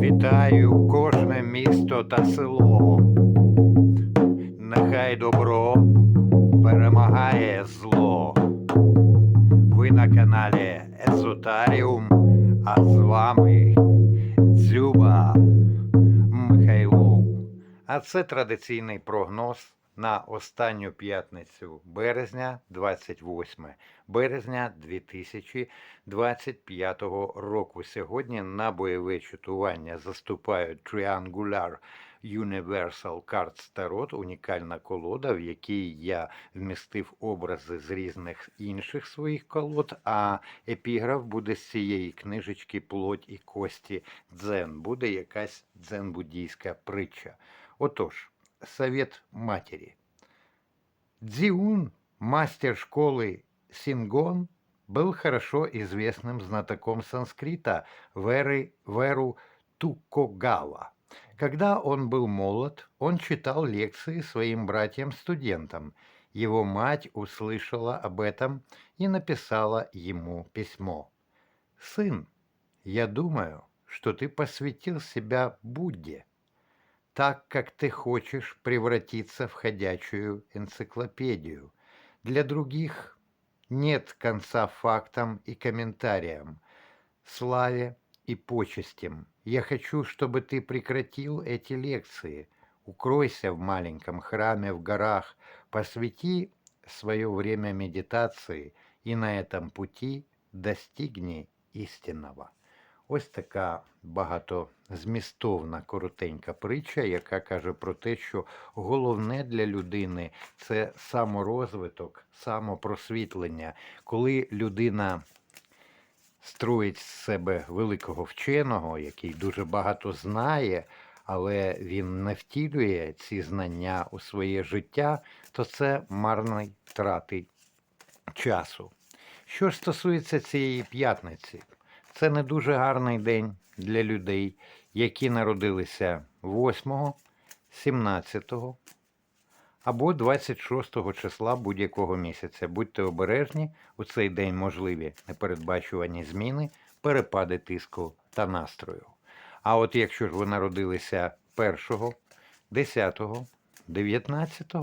Вітаю кожне місто та село. Це традиційний прогноз на останню п'ятницю березня, 28 березня 2025 року. Сьогодні на бойове чутування заступають Triangular Universal Cards Tarot, унікальна колода, в якій я вмістив образи з різних інших своїх колод, а епіграф буде з цієї книжечки Плоть і кості дзен. Буде якась дзен-буддійська притча. Отож, совет матери. Дзиун, мастер школы Сингон, был хорошо известным знатоком санскрита Веры, Веру Тукогава. Когда он был молод, он читал лекции своим братьям-студентам. Его мать услышала об этом и написала ему письмо. «Сын, я думаю, что ты посвятил себя Будде, так как ты хочешь превратиться в ходячую энциклопедию. Для других нет конца фактам и комментариям, славе и почестям. Я хочу, чтобы ты прекратил эти лекции. Укройся в маленьком храме в горах, посвяти свое время медитации и на этом пути достигни истинного. Ось така багатозмістовна коротенька притча, яка каже про те, що головне для людини це саморозвиток, самопросвітлення. Коли людина строїть з себе великого вченого, який дуже багато знає, але він не втілює ці знання у своє життя, то це марний трати часу. Що ж стосується цієї п'ятниці, це не дуже гарний день для людей, які народилися 8, 17 або 26 числа будь-якого місяця. Будьте обережні, у цей день можливі непередбачувані зміни, перепади тиску та настрою. А от якщо ж ви народилися 1, 10, 19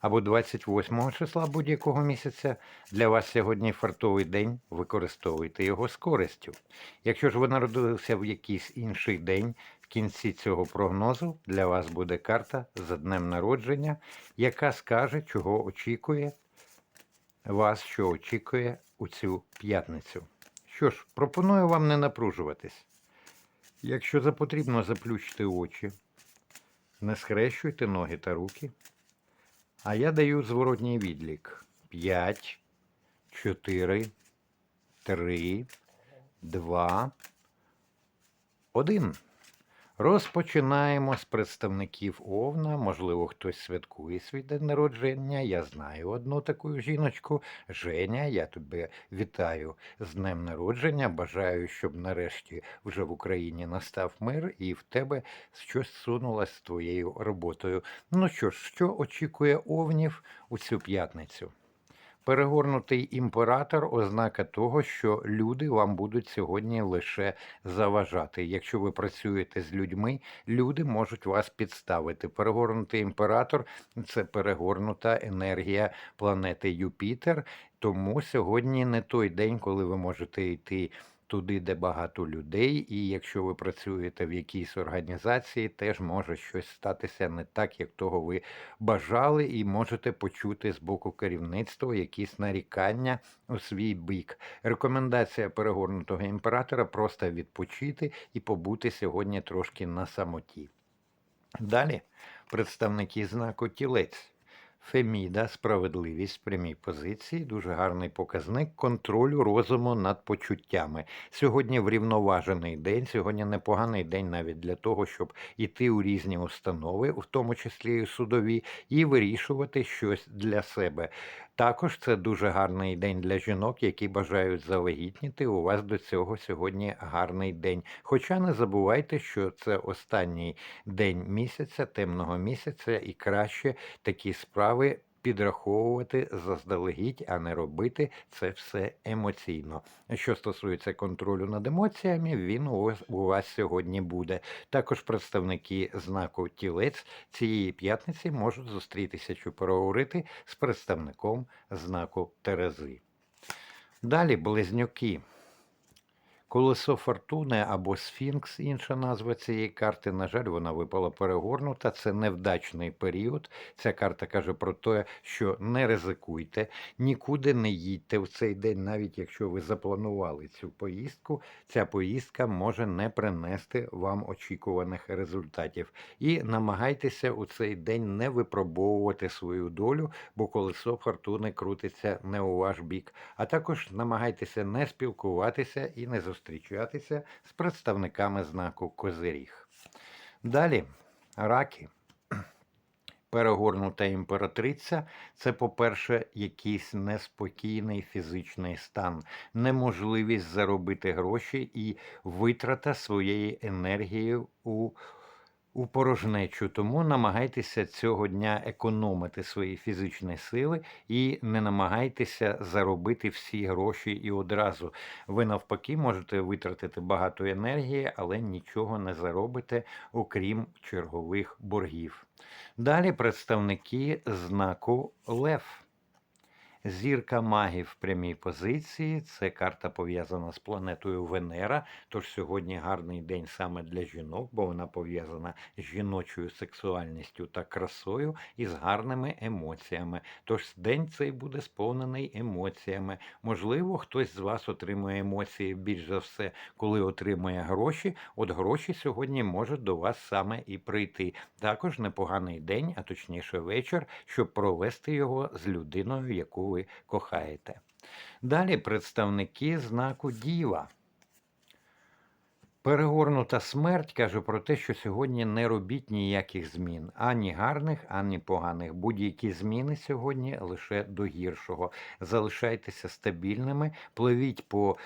або 28 числа будь-якого місяця, для вас сьогодні фартовий день, використовуйте його з користю. Якщо ж ви народилися в якийсь інший день, в кінці цього прогнозу для вас буде карта за днем народження, яка скаже, чого очікує вас, що очікує у цю п'ятницю. Що ж, пропоную вам не напружуватись. Якщо за потрібно, заплющте очі, не схрещуйте ноги та руки. А я даю зворотній відлік. 5, 4, 3, 2, 1. Розпочинаємо з представників Овна. Можливо, хтось святкує свій день народження. Я знаю одну таку жіночку. Женя, я тебе вітаю з днем народження. Бажаю, щоб нарешті вже в Україні настав мир і в тебе щось сунулось з твоєю роботою. Ну що ж, що очікує Овнів у цю п'ятницю? Перегорнутий імператор ознака того, що люди вам будуть сьогодні лише заважати. Якщо ви працюєте з людьми, люди можуть вас підставити. Перегорнутий імператор це перегорнута енергія планети Юпітер. Тому сьогодні не той день, коли ви можете йти туди, де багато людей, і якщо ви працюєте в якійсь організації, теж може щось статися не так, як того ви бажали, і можете почути з боку керівництва якісь нарікання у свій бік. Рекомендація перегорнутого імператора просто відпочити і побути сьогодні трошки на самоті. Далі представники знаку тілець. Феміда, справедливість прямі позиції, дуже гарний показник контролю розуму над почуттями. Сьогодні врівноважений день, сьогодні непоганий день навіть для того, щоб іти у різні установи, в тому числі і судові, і вирішувати щось для себе. Також це дуже гарний день для жінок, які бажають завагітніти. У вас до цього сьогодні гарний день. Хоча не забувайте, що це останній день місяця, темного місяця, і краще такі справи підраховувати заздалегідь, а не робити це все емоційно. Що стосується контролю над емоціями, він у вас, у вас сьогодні буде. Також представники знаку тілець цієї п'ятниці можуть зустрітися чи переговорити з представником знаку Терези. Далі близнюки. Колесо фортуни або Сфінкс, інша назва цієї карти. На жаль, вона випала перегорнута. Це невдачний період. Ця карта каже про те, що не ризикуйте, нікуди не їдьте в цей день, навіть якщо ви запланували цю поїздку. Ця поїздка може не принести вам очікуваних результатів. І намагайтеся у цей день не випробовувати свою долю, бо колесо фортуни крутиться не у ваш бік. А також намагайтеся не спілкуватися і не зустрічатися з представниками знаку Козиріг. Далі раки. Перегорнута імператриця це, по-перше, якийсь неспокійний фізичний стан, неможливість заробити гроші і витрата своєї енергії у у порожнечу, тому намагайтеся цього дня економити свої фізичні сили і не намагайтеся заробити всі гроші і одразу. Ви навпаки можете витратити багато енергії, але нічого не заробите, окрім чергових боргів. Далі представники знаку Лев. Зірка магів в прямій позиції. Це карта пов'язана з планетою Венера. Тож сьогодні гарний день саме для жінок, бо вона пов'язана з жіночою сексуальністю та красою і з гарними емоціями. Тож день цей буде сповнений емоціями. Можливо, хтось з вас отримує емоції більш за все, коли отримує гроші. От гроші сьогодні можуть до вас саме і прийти. Також непоганий день, а точніше вечір, щоб провести його з людиною, яку ви кохаєте. Далі представники знаку Діва. Перегорнута смерть каже про те, що сьогодні не робіть ніяких змін, ані гарних, ані поганих. Будь-які зміни сьогодні лише до гіршого. Залишайтеся стабільними, пливіть по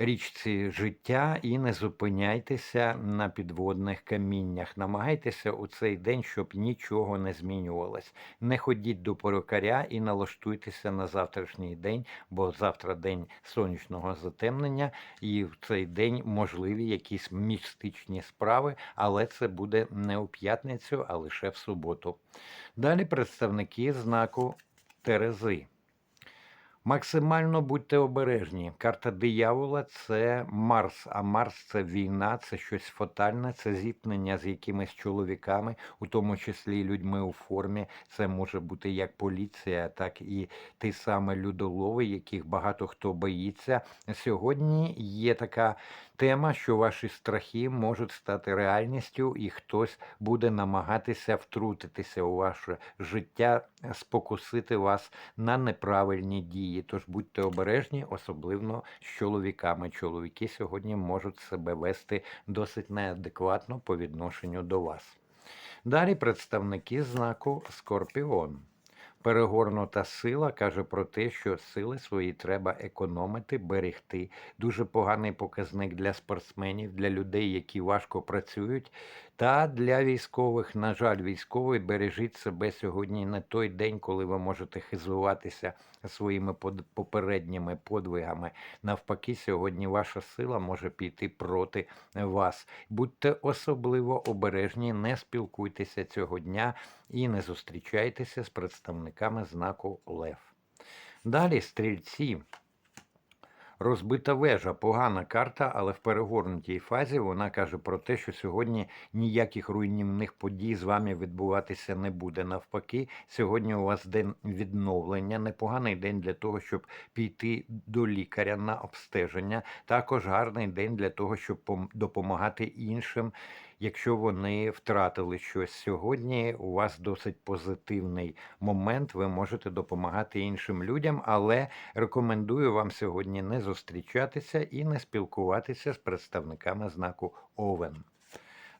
річці життя і не зупиняйтеся на підводних каміннях. Намагайтеся у цей день, щоб нічого не змінювалось. Не ходіть до перукаря і налаштуйтеся на завтрашній день, бо завтра день сонячного затемнення, і в цей день можливі якісь містичні справи, але це буде не у п'ятницю, а лише в суботу. Далі представники знаку Терези. Максимально будьте обережні. Карта диявола це Марс, а Марс це війна, це щось фатальне, це зіткнення з якимись чоловіками, у тому числі людьми у формі. Це може бути як поліція, так і ті саме людолови, яких багато хто боїться. Сьогодні є така тема, що ваші страхи можуть стати реальністю, і хтось буде намагатися втрутитися у ваше життя, спокусити вас на неправильні дії. Тож будьте обережні, особливо з чоловіками. Чоловіки сьогодні можуть себе вести досить неадекватно по відношенню до вас. Далі представники знаку Скорпіон. Перегорнута сила каже про те, що сили свої треба економити, берегти. Дуже поганий показник для спортсменів, для людей, які важко працюють. Та для військових, на жаль, військовий бережіть себе сьогодні не той день, коли ви можете хизуватися своїми попередніми подвигами. Навпаки, сьогодні ваша сила може піти проти вас. Будьте особливо обережні, не спілкуйтеся цього дня і не зустрічайтеся з представниками знаку Лев. Далі стрільці. Розбита вежа, погана карта, але в перегорнутій фазі вона каже про те, що сьогодні ніяких руйнівних подій з вами відбуватися не буде. Навпаки, сьогодні у вас день відновлення, непоганий день для того, щоб піти до лікаря на обстеження. Також гарний день для того, щоб допомагати іншим якщо вони втратили щось сьогодні, у вас досить позитивний момент, ви можете допомагати іншим людям, але рекомендую вам сьогодні не зустрічатися і не спілкуватися з представниками знаку Овен.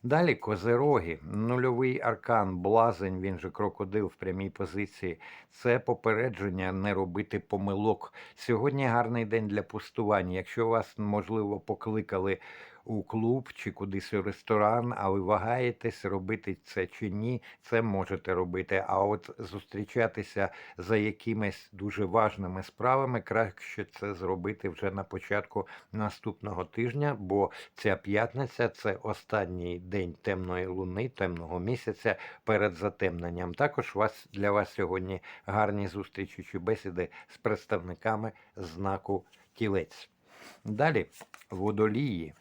Далі козероги, нульовий аркан, блазень, він же крокодил в прямій позиції. Це попередження не робити помилок. Сьогодні гарний день для пустування. Якщо вас, можливо, покликали у клуб чи кудись у ресторан, а ви вагаєтесь, робити це чи ні, це можете робити. А от зустрічатися за якимись дуже важними справами, краще це зробити вже на початку наступного тижня, бо ця п'ятниця це останній день темної луни, темного місяця перед затемненням. Також вас для вас сьогодні гарні зустрічі чи бесіди з представниками знаку тілець. Далі водолії.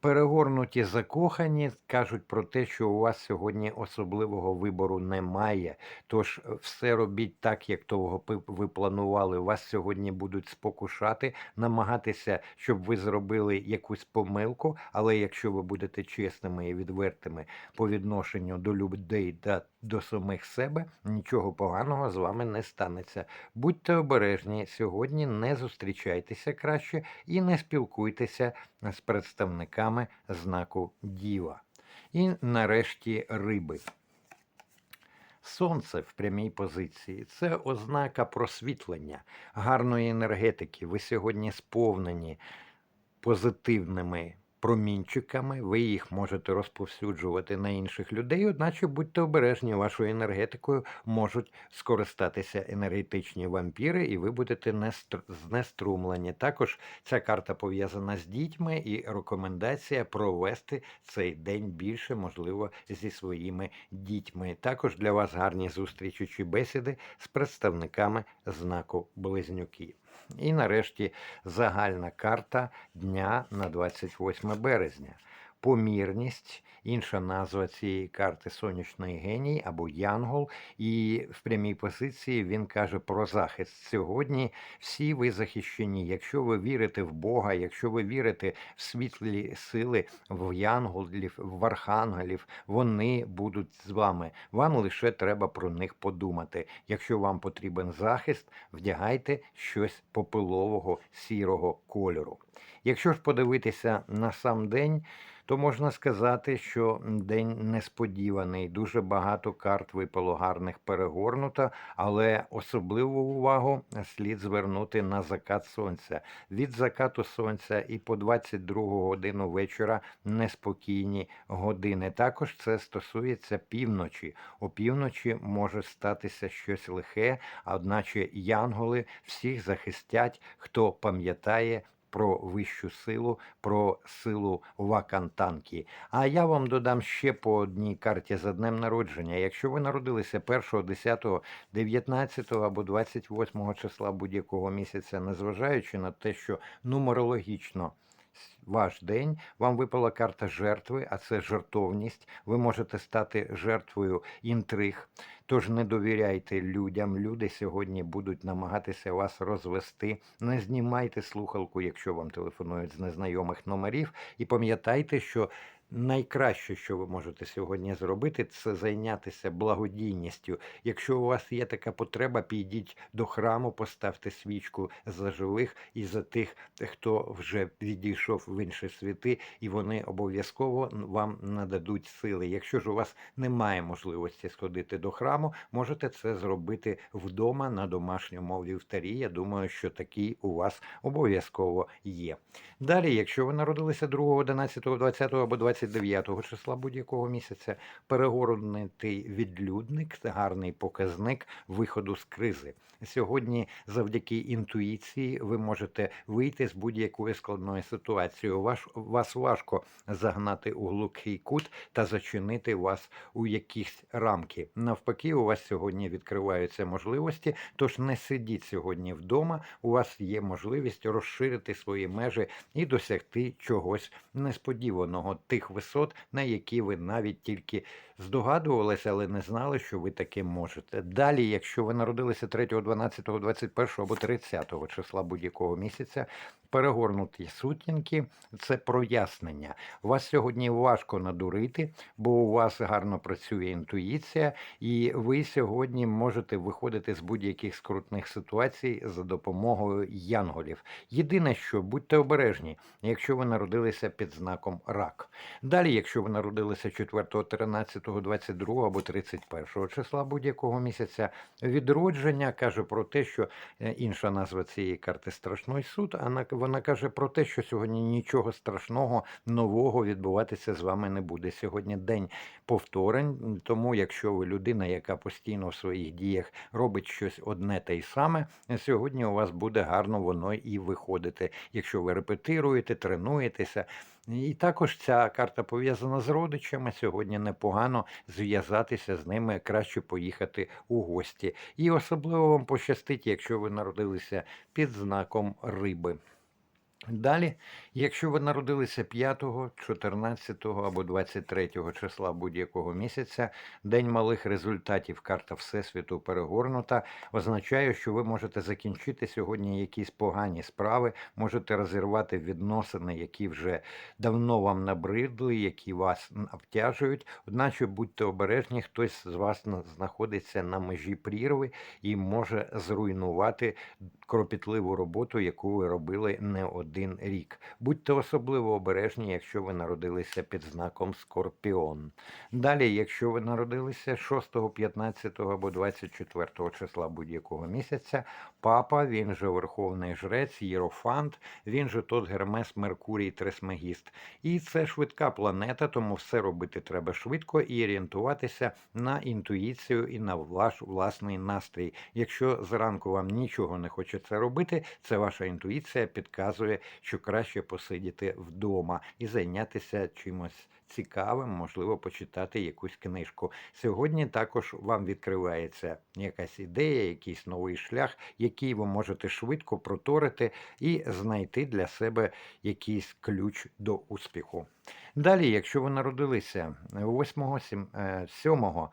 Перегорнуті закохані кажуть про те, що у вас сьогодні особливого вибору немає. Тож е, все робіть так, як того ви планували. Вас сьогодні будуть спокушати, намагатися, щоб ви зробили якусь помилку. Але якщо ви будете чесними і відвертими по відношенню до людей та до самих себе, нічого поганого з вами не станеться. Будьте обережні сьогодні, не зустрічайтеся краще і не спілкуйтеся з представниками знаку Діва. І нарешті риби. Сонце в прямій позиції це ознака просвітлення, гарної енергетики. Ви сьогодні сповнені позитивними промінчиками, ви їх можете розповсюджувати на інших людей, одначе будьте обережні, вашою енергетикою можуть скористатися енергетичні вампіри, і ви будете нестр- знеструмлені. Також ця карта пов'язана з дітьми і рекомендація провести цей день більше, можливо, зі своїми дітьми. Також для вас гарні зустрічі чи бесіди з представниками знаку Близнюки. І нарешті загальна карта дня на 28 березня. Помірність, інша назва цієї карти сонячний геній або Янгол. І в прямій позиції він каже про захист. Сьогодні всі ви захищені. Якщо ви вірите в Бога, якщо ви вірите в світлі сили, в янголів, в архангелів, вони будуть з вами. Вам лише треба про них подумати. Якщо вам потрібен захист, вдягайте щось попилового сірого кольору. Якщо ж подивитися на сам день, то можна сказати, що день несподіваний. Дуже багато карт випало гарних перегорнуто, але особливу увагу слід звернути на закат сонця. Від закату сонця і по 22 годину вечора неспокійні години. Також це стосується півночі. У півночі може статися щось лихе, одначе янголи всіх захистять, хто пам'ятає про вищу силу, про силу вакантанки. А я вам додам ще по одній карті за днем народження. Якщо ви народилися 1, 10, 19 або 28 числа будь-якого місяця, незважаючи на те, що нумерологічно ваш день, вам випала карта жертви, а це жертовність. Ви можете стати жертвою інтриг. Тож не довіряйте людям. Люди сьогодні будуть намагатися вас розвести. Не знімайте слухалку, якщо вам телефонують з незнайомих номерів. І пам'ятайте, що найкраще, що ви можете сьогодні зробити, це зайнятися благодійністю. Якщо у вас є така потреба, підіть до храму, поставте свічку за живих і за тих, хто вже відійшов в інші світи, і вони обов'язково вам нададуть сили. Якщо ж у вас немає можливості сходити до храму, можете це зробити вдома на домашньому вівтарі. Я думаю, що такий у вас обов'язково є. Далі, якщо ви народилися 2, 11, 20 або 29 числа будь-якого місяця, перегорнутий відлюдник це гарний показник виходу з кризи. Сьогодні, завдяки інтуїції, ви можете вийти з будь-якої складної ситуації. Ваш, вас важко загнати у глухий кут та зачинити вас у якісь рамки. Навпаки, у вас сьогодні відкриваються можливості, тож не сидіть сьогодні вдома. У вас є можливість розширити свої межі і досягти чогось несподіваного, тих висот, на які ви навіть тільки здогадувалися, але не знали, що ви таке можете. Далі, якщо ви народилися 3, 12, 21 або 30 числа будь-якого місяця, Перегорнуті сутінки це прояснення. Вас сьогодні важко надурити, бо у вас гарно працює інтуїція, і ви сьогодні можете виходити з будь-яких скрутних ситуацій за допомогою янголів. Єдине, що будьте обережні, якщо ви народилися під знаком рак. Далі, якщо ви народилися 4, 13, 22 або 31 числа будь-якого місяця, відродження каже про те, що е, інша назва цієї карти страшний суд. А на- вона каже про те, що сьогодні нічого страшного нового відбуватися з вами не буде. Сьогодні день повторень. Тому, якщо ви людина, яка постійно в своїх діях робить щось одне те й саме, сьогодні у вас буде гарно воно і виходити. Якщо ви репетируєте, тренуєтеся. І також ця карта пов'язана з родичами. Сьогодні непогано зв'язатися з ними, краще поїхати у гості. І особливо вам пощастить, якщо ви народилися під знаком риби. Далі, якщо ви народилися 5, 14 або 23 числа будь-якого місяця, день малих результатів, карта Всесвіту перегорнута, означає, що ви можете закінчити сьогодні якісь погані справи, можете розірвати відносини, які вже давно вам набридли, які вас обтяжують. Одначе будьте обережні, хтось з вас знаходиться на межі прірви і може зруйнувати кропітливу роботу, яку ви робили не один рік. Будьте особливо обережні, якщо ви народилися під знаком Скорпіон. Далі, якщо ви народилися 6, 15 або 24 числа будь-якого місяця, папа, він же Верховний Жрець, Єрофант, він же тот Гермес Меркурій Тресмегіст. І це швидка планета, тому все робити треба швидко і орієнтуватися на інтуїцію і на ваш власний настрій. Якщо зранку вам нічого не хочеться робити, це ваша інтуїція підказує, що краще посидіти вдома і зайнятися чимось цікавим, можливо, почитати якусь книжку. Сьогодні також вам відкривається якась ідея, якийсь новий шлях, який ви можете швидко проторити і знайти для себе якийсь ключ до успіху. Далі, якщо ви народилися 8, 7,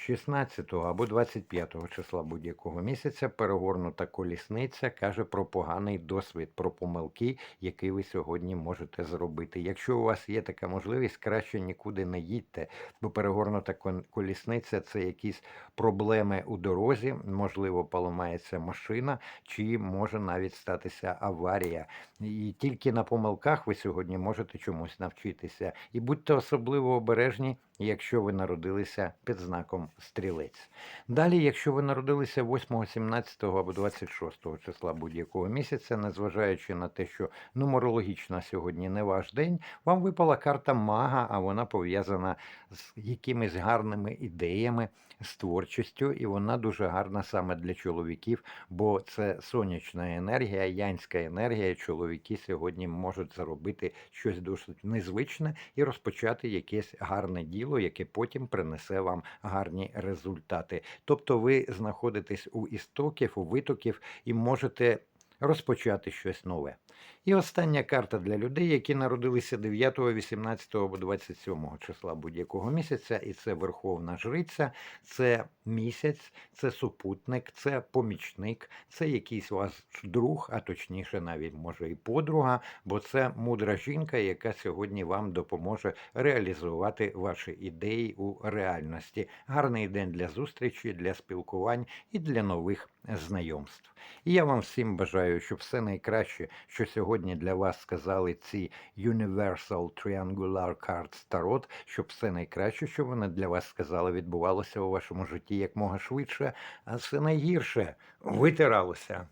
16 або 25 числа будь-якого місяця перегорнута колісниця каже про поганий досвід, про помилки, які ви сьогодні можете зробити. Якщо у вас є така можливість, краще нікуди не їдьте, бо перегорнута колісниця це якісь проблеми у дорозі, можливо, поламається машина, чи може навіть статися аварія. І тільки на помилках ви сьогодні можете чомусь навчитися. І будьте особливо обережні, якщо ви народилися під знаком стрілець. Далі, якщо ви народилися 8, 17 або 26 числа будь-якого місяця, незважаючи на те, що нумерологічно сьогодні не ваш день, вам випала карта мага, а вона пов'язана з якимись гарними ідеями, з творчістю, і вона дуже гарна саме для чоловіків, бо це сонячна енергія, янська енергія. Чоловіки сьогодні можуть заробити щось досить незвичне і розпочати якесь гарне діло, яке потім принесе вам гарні результати. Тобто ви знаходитесь у істоків, у витоків і можете розпочати щось нове. І остання карта для людей, які народилися 9, 18 або 27 числа будь-якого місяця, і це Верховна Жриця, це місяць, це супутник, це помічник, це якийсь ваш друг, а точніше, навіть може і подруга, бо це мудра жінка, яка сьогодні вам допоможе реалізувати ваші ідеї у реальності. Гарний день для зустрічі, для спілкувань і для нових знайомств. І я вам всім бажаю, щоб все найкраще, що сьогодні для вас сказали ці Universal Triangular Cards Tarot, щоб все найкраще, що вони для вас сказали, відбувалося у вашому житті якмога швидше, а все найгірше витиралося.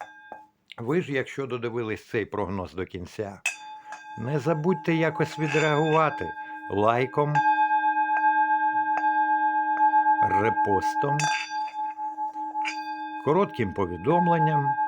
Ви ж, якщо додивились цей прогноз до кінця, не забудьте якось відреагувати лайком, репостом, коротким повідомленням.